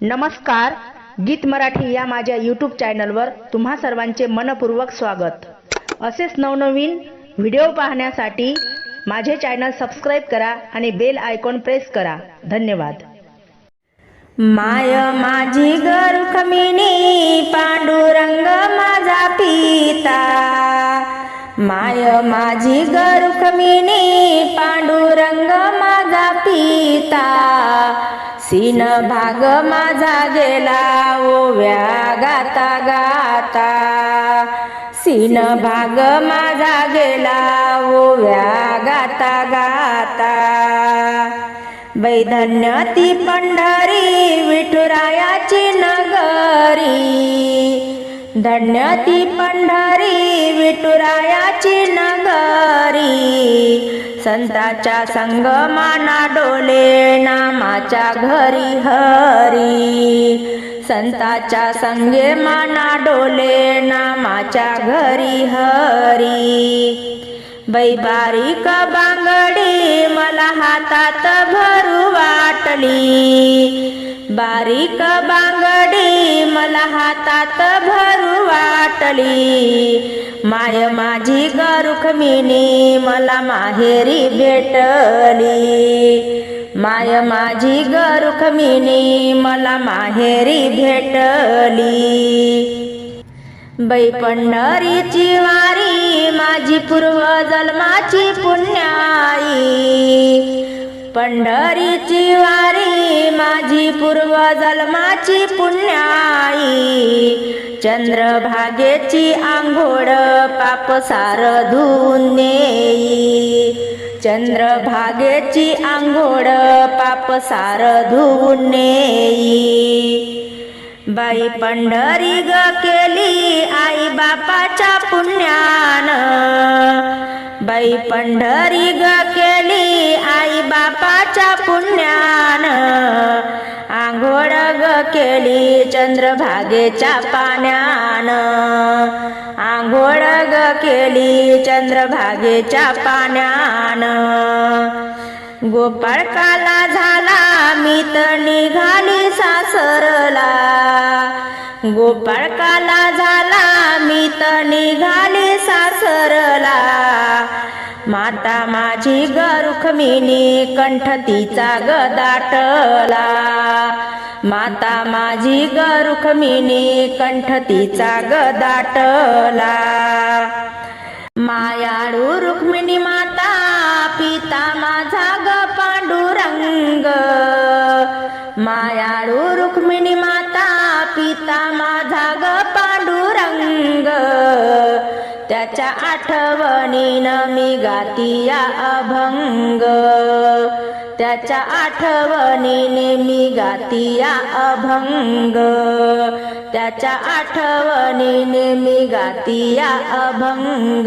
नमस्कार गीत मराठी या माझ्या यूट्यूब चॅनलवर तुम्हा सर्वांचे मनपूर्वक स्वागत. असेच नवनवीन व्हिडिओ पाहण्यासाठी माझे चॅनल सबस्क्राईब करा आणि बेल आयकॉन प्रेस करा. धन्यवाद. माय माझी गरुखमिनी पांडुरंग माझा पिता. माय माझी गरुखमिनी पांडुरंग माझा पिता. सीन भाग माझा गेला ओव्या गाता गाता. सीन भाग माझा गेला ओव्या गाता गाता. वैधन्य ती पंढरी विठुरायाची नगरी. धन्य ती पंढरी विठुरायाची नगरी. संताच्या संगमाना डोले नामाच्या घरी हरी. संताच्या संगे माना डोले नामाच्या घरी हरी. बैबारीक बांगडी मला हातात भरू वाटली. बारीक बांगडी मला हातात भरू वाटली. माय माझी गरुखमिनी मला माहेरी भेटली. माय माझी गरुखमिनी मला माहेरी भेटली. बै पंढरीची वारी माझी पूर्व जन्माची पुण्याई. पंढरीची वारी माझी पूर्व जन्माची पुण्याई. चंद्रभागेची आंघोळ पाप सार चंद्रभागेची आंघोळ पाप सार धुवून नेई. बाई पंढरी ग केली आई बापाच्या पुण्यान. बाई पंढरी ग केली आई बापाच्या पुण्यान. आंघोळ ग केली चंद्रभागेच्या पाण्यान. आंघोळ केली चंद्रभागेच्या पाण्यान. गोपाळकाला झाला मी तर निघाली सासरला. गोपाळकाला झाला मी तर निघाली सासरला. माता माझी गरुखमिनी कंठ तिचा गदाटला. माता माझी गरुखमिनी कंठ तिचा गदाटला मायाळू रुक्मिणी माता पिता माझा ग पांडुरंग. मायाळू रुक्मिणी माता पिता माझा ग पांडुरंग. त्याच्या आठवणीनं मी गातिया अभंग. त्याच्या आठवणीने मी गातिया अभंग. त्याच्या आठवणीने मी गातिया अभंग.